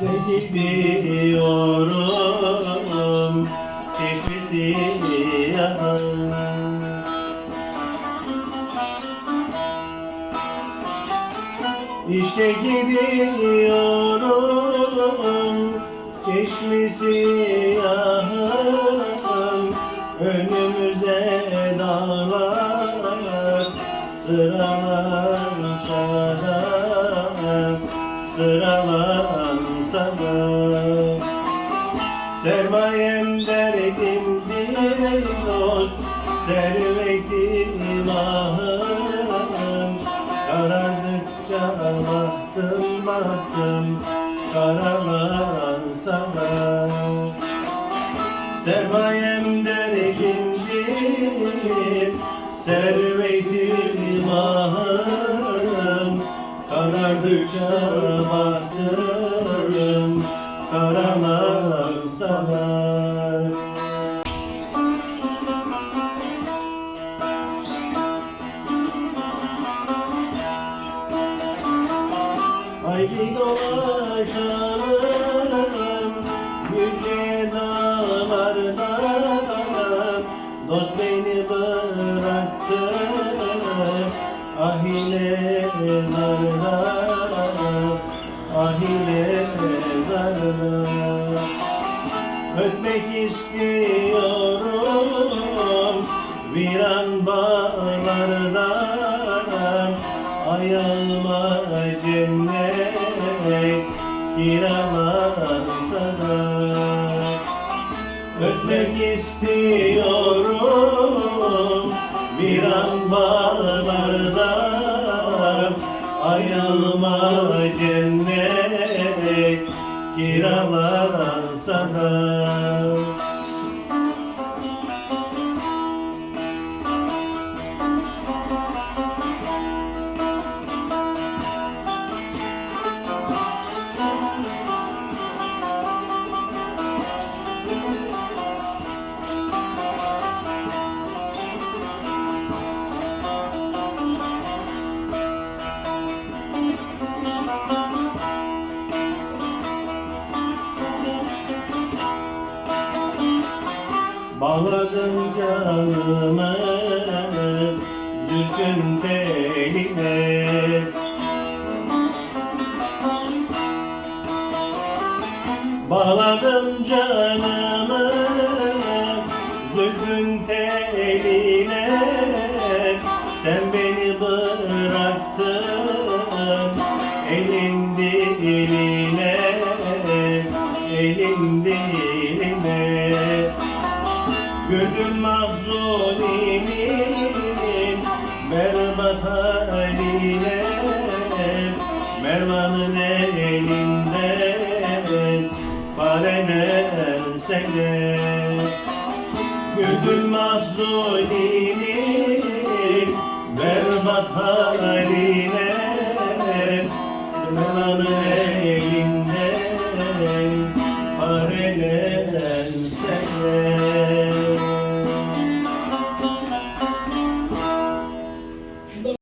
Gidiyorum Çeşmesi yan İşte gidiyorum Çeşmesi yan Önümüze dağlar Sıralansa da Sıralansa da Sermayem derdimdir dost Servetim ahım Karardıkça baktım baktım Karalansa da Sermayem derdimdir Servetim ahım Karardıkça baktım Karalansa da Haydi dolaşalım yüce dağlardan Dost beni bıraktı ahile zarına Ahile zarına Ötmek istiyorum viran bağlardan. Ayağıma cennet kiralansa da. Ötmek istiyorum viran bağlardan kiralansa da Bağladım canımı Zülfün teline. Bağladım canımı Zülfün teline. Sen beni bıraktın Elin diline Gördüm mahzunimin berbat haline Mervan'ın elinden paremersene Gördüm mahzunimin berbat haline